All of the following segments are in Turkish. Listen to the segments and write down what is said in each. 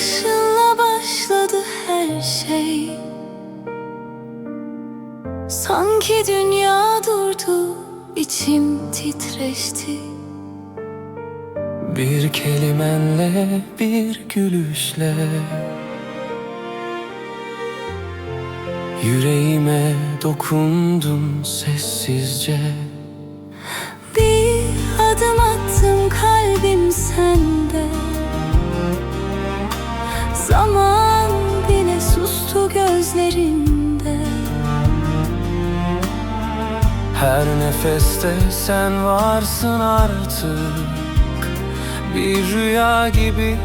Bakışınla başladı her şey. Sanki dünya durdu, içim titreşti. Bir kelimenle bir gülüşle. Yüreğime dokundun sessizce. Bir adım attım kalbim sende Her nefeste sen varsın artık. Bir rüya gibi.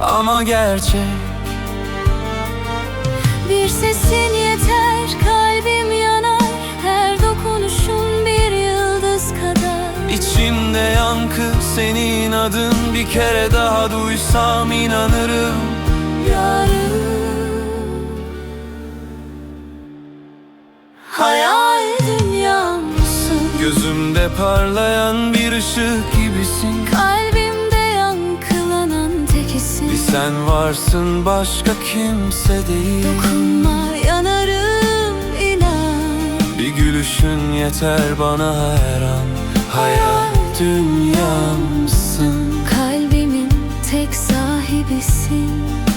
Ama gerçek. Bir sesin yeter kalbim yanar. Her dokunuşun bir yıldız kadar. İçimde yankı senin adın. Bir kere daha duysam inanırım. Yarım Gözümde parlayan bir ışık gibisin. Kalbimde yankılanan tek isim. Bir sen varsın başka kimse değil. Dokunma yanarım inan. Bir gülüşün yeter bana her an. Hayal dünyamsın. Kalbimin tek sahibisin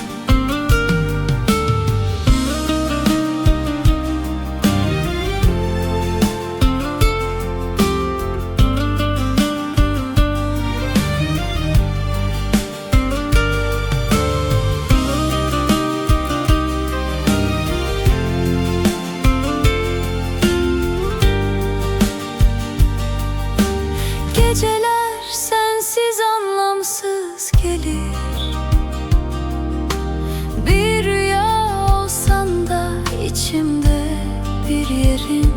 bir yerin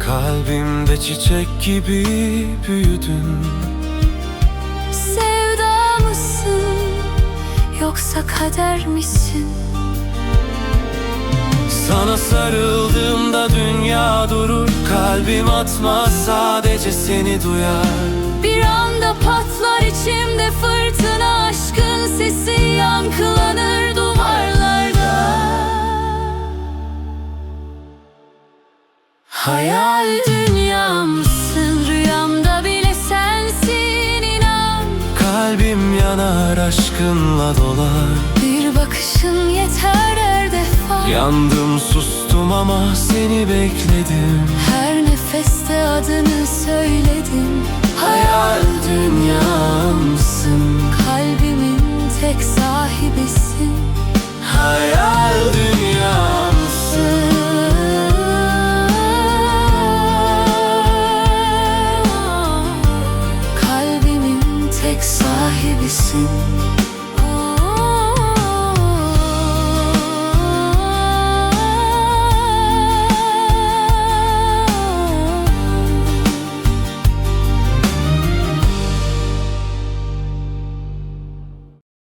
Kalbimde çiçek gibi büyüdün. Sevda mısın yoksa kader misin? Sana sarıldığımda dünya durur. Kalbim atmaz sadece seni duyar. Bir anda Hayal dünyamsın Rüyamda bile sensin inan. Kalbim yanar aşkınla dolar. Bir bakışın yeter her defa. Yandım sustum ama seni bekledim. Her nefeste adını söyledim. Hayal dünyamsın Kalbimin tek sahibisin tive sim